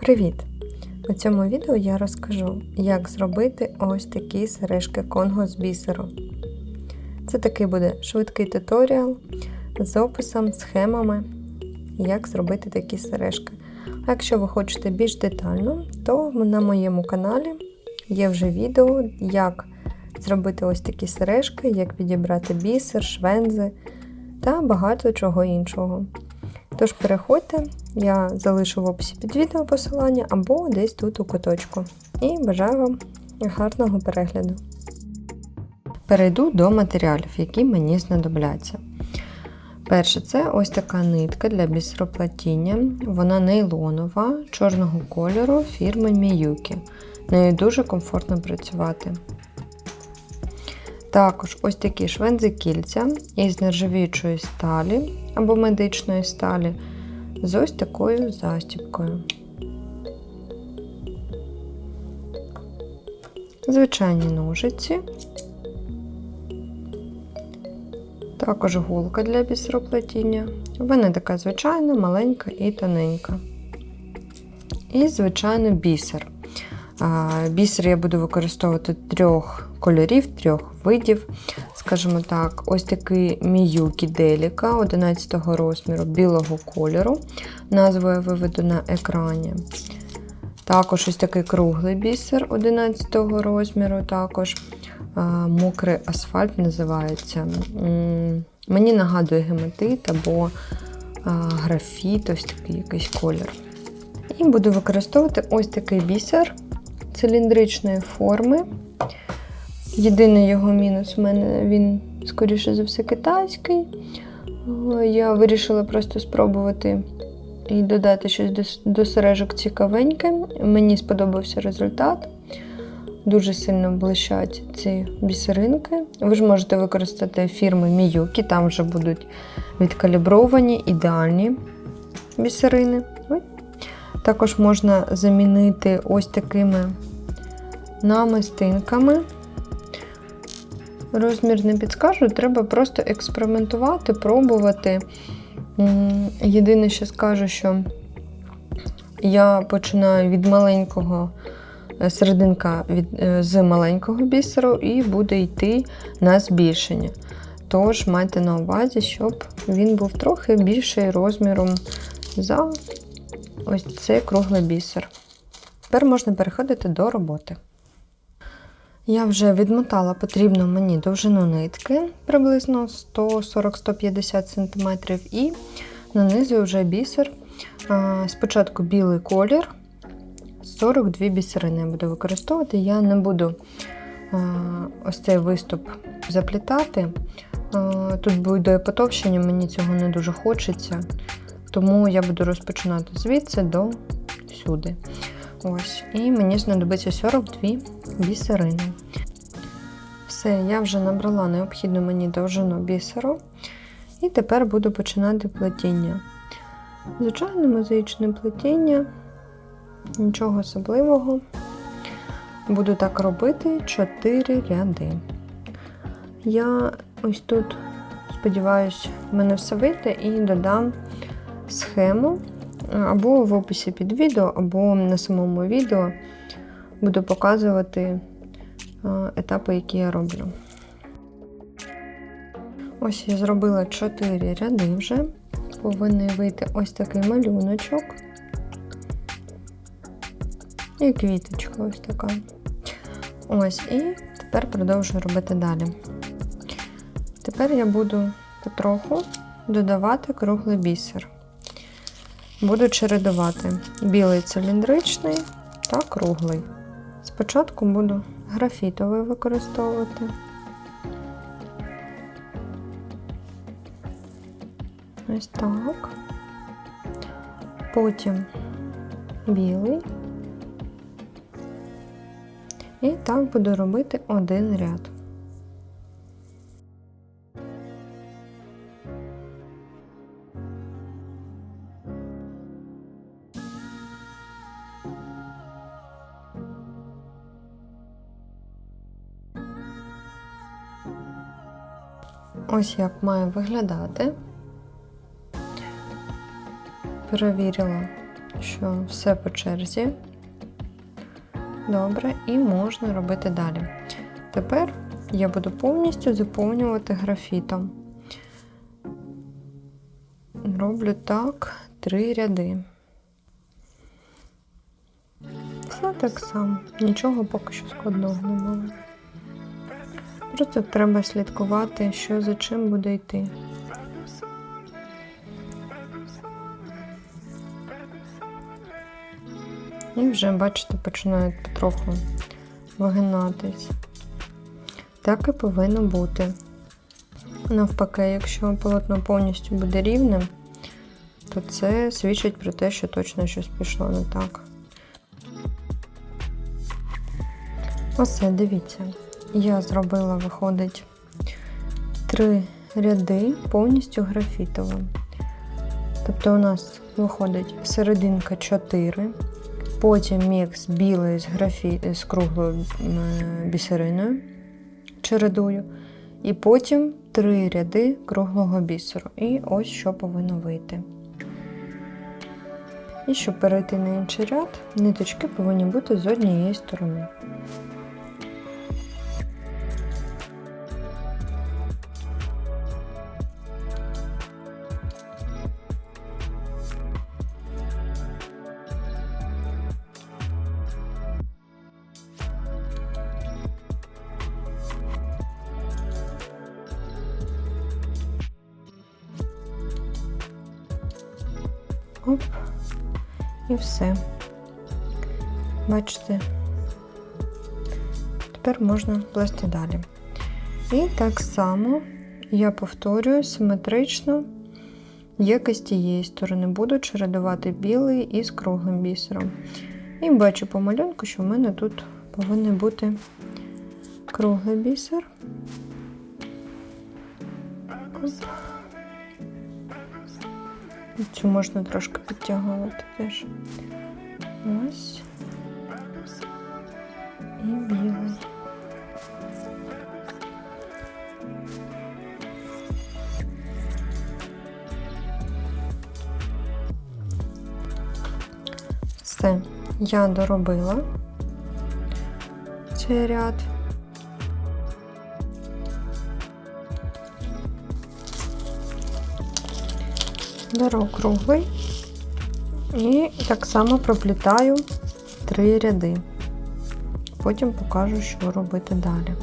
Привіт! У цьому відео я розкажу, як зробити ось такі сережки Конго з бісеру. Це такий буде швидкий туторіал з описом, схемами, як зробити такі сережки. А якщо ви хочете більш детально, то на моєму каналі є вже відео, як зробити ось такі сережки, як підібрати бісер, швензи та багато чого іншого. Тож переходьте, я залишу в описі під відео посилання або десь тут у куточку. І бажаю вам гарного перегляду. Перейду до матеріалів, які мені знадобляться. Перше, це ось така нитка для бісероплатіння. Вона нейлонова, чорного кольору фірми Miyuki. Нею дуже комфортно працювати. Також ось такі швензи кільця із нержавіючої сталі або медичної сталі з ось такою застібкою. Звичайні ножиці. Також голка для бісероплетіння. Вона така звичайна, маленька і тоненька. І, звичайно, бісер. Бісер я буду використовувати трьох кольорів, трьох видів. Скажімо так, ось такий Міюкі Деліка 11 розміру білого кольору. Назву я виведу на екрані. Також ось такий круглий бісер 11 розміру. Також мокрий асфальт називається. Мені нагадує гематит або графіт, ось такий якийсь колір. І буду використовувати ось такий бісер циліндричної форми. Єдиний його мінус у мене він, скоріше за все, китайський. Я вирішила просто спробувати і додати щось до сережок цікавеньке. Мені сподобався результат. Дуже сильно блищать ці бісеринки. Ви ж можете використати фірми Miyuki, там вже будуть відкалібровані ідеальні бісерини. Також можна замінити ось такими намистинками. Розмір не підскажу, треба просто експериментувати, пробувати. Єдине, що скажу, що я починаю від маленького е, серединка від, е, з маленького бісеру і буде йти на збільшення. Тож майте на увазі, щоб він був трохи більший розміром за ось цей круглий бісер. Тепер можна переходити до роботи. Я вже відмотала потрібну мені довжину нитки приблизно 140-150 см, і нанизую вже бісер. Спочатку білий колір, 42 бісерини я буду використовувати. Я не буду ось цей виступ заплітати. Тут буде потовщення, мені цього не дуже хочеться, тому я буду розпочинати звідси до сюди. Ось, І мені знадобиться 42 бісерини. Все, я вже набрала необхідну мені довжину бісеру. І тепер буду починати плетіння. Звичайне мозаїчне плетіння, нічого особливого. Буду так робити 4 ряди. Я ось тут, сподіваюся, в мене все вийде і додам схему або в описі під відео, або на самому відео буду показувати етапи, які я роблю. Ось я зробила 4 ряди вже. Повинен вийти ось такий малюночок. І квіточка ось така. Ось, і тепер продовжую робити далі. Тепер я буду потроху додавати круглий бісер. Буду чередувати білий циліндричний та круглий. Спочатку буду графітовий використовувати. Ось так. Потім білий. І так буду робити один ряд. Ось як має виглядати. Перевірила що все по черзі. Добре, і можна робити далі. Тепер я буду повністю заповнювати графітом. Роблю так три ряди. Все так само, нічого поки що складного не було. Просто треба слідкувати, що за чим буде йти. І вже, бачите, починають потроху вигинатись. Так і повинно бути. Навпаки, якщо полотно повністю буде рівним, то це свідчить про те, що точно щось пішло не так. Оце, дивіться, я зробила, виходить, три ряди повністю графітовим. Тобто у нас виходить серединка 4, потім мікс білий з, графі... з круглою бісериною, чередую, і потім три ряди круглого бісеру. І ось що повинно вийти. І щоб перейти на інший ряд, ниточки повинні бути з однієї сторони. Оп. І все. Бачите, тепер можна плести далі. І так само я повторюю симетрично, як і з тієї сторони, буду чередувати білий із круглим бісером. І бачу по малюнку, що в мене тут повинен бути круглий бісер. Оп. Цю можна трошки підтягувати теж. Ось. І білий. Все, я доробила цей ряд. Беру круглий і так само проплітаю три ряди. Потім покажу, що робити далі.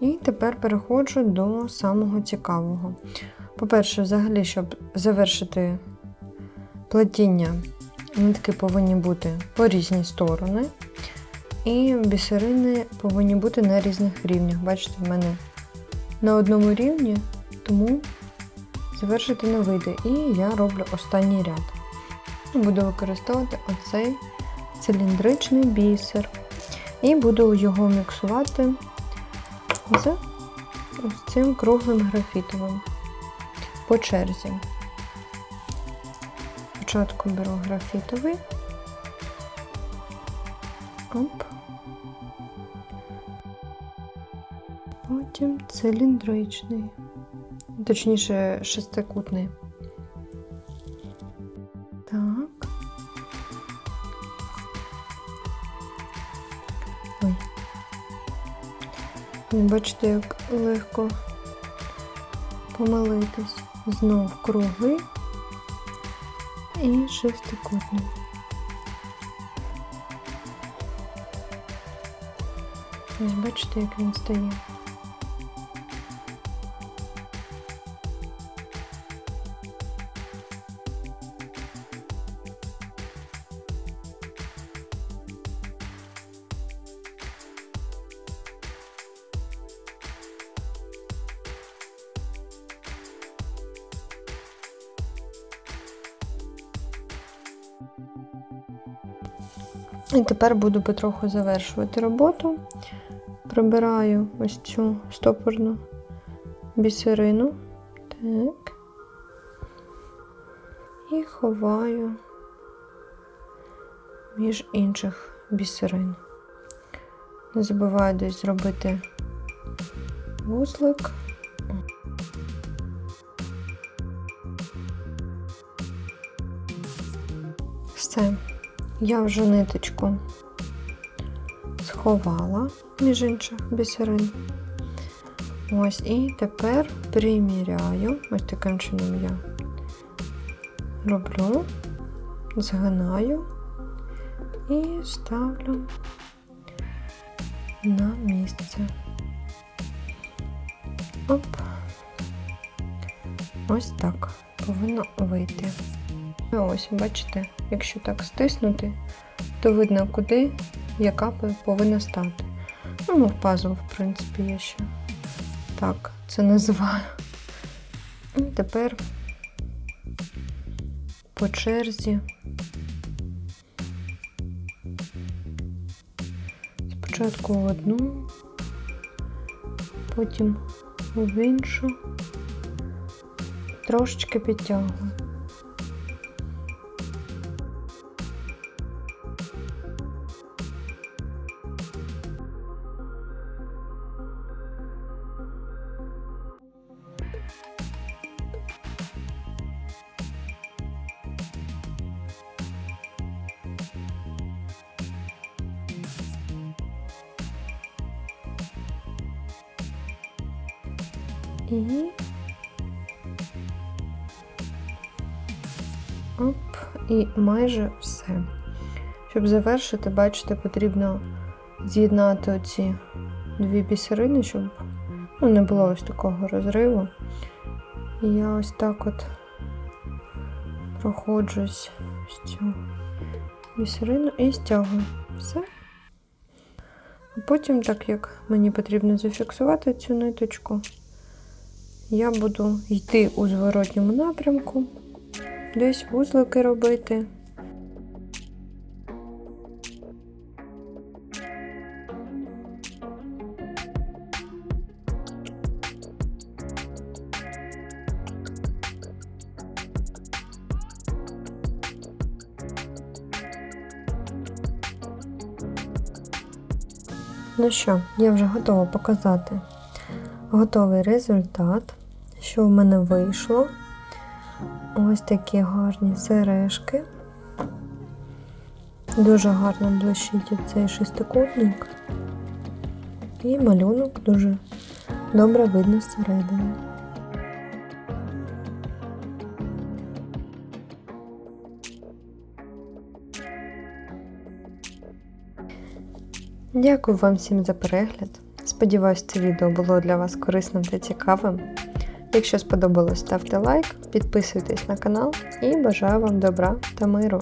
І тепер переходжу до самого цікавого. По-перше, взагалі, щоб завершити плетіння, нитки повинні бути по різні сторони. І бісерини повинні бути на різних рівнях. Бачите, в мене на одному рівні, тому завершити не вийде. І я роблю останній ряд. Буду використовувати оцей циліндричний бісер. І буду його міксувати з цим круглим графітовим по черзі. Спочатку беру графітовий. Оп. Потім циліндричний, точніше шестикутний. Так. Ой. Бачите, як легко помилитись. Знов круглий і шестикутний. Ось бачите, як він стає. І тепер буду потроху завершувати роботу. Прибираю ось цю стопорну бісерину. Так. І ховаю між інших бісерин. Не забуваю десь зробити вузлик. Я вже ниточку сховала між інших бісерин. Ось, і тепер приміряю. Ось таким чином я роблю, згинаю і ставлю на місце. Оп. Ось так повинно вийти. Ось, бачите, якщо так стиснути, то видно, куди яка повинна стати. Ну, мов пазл, в принципі, я ще так це називаю. І тепер по черзі. Спочатку в одну, потім в іншу, трошечки підтягую. І оп, і майже все. Щоб завершити, бачите, потрібно з'єднати оці дві бісерини, щоб ну, не було ось такого розриву. І я ось так от проходжусь ось цю бісерину і стягую. Все. А потім, так як мені потрібно зафіксувати цю ниточку, я буду йти у зворотньому напрямку, десь вузлики робити. Ну що, я вже готова показати готовий результат, що в мене вийшло. Ось такі гарні сережки. Дуже гарно блищить цей шестикутник. І малюнок дуже добре видно зсередини. Дякую вам всім за перегляд. Сподіваюсь, це відео було для вас корисним та цікавим. Якщо сподобалось, ставте лайк, підписуйтесь на канал і бажаю вам добра та миру.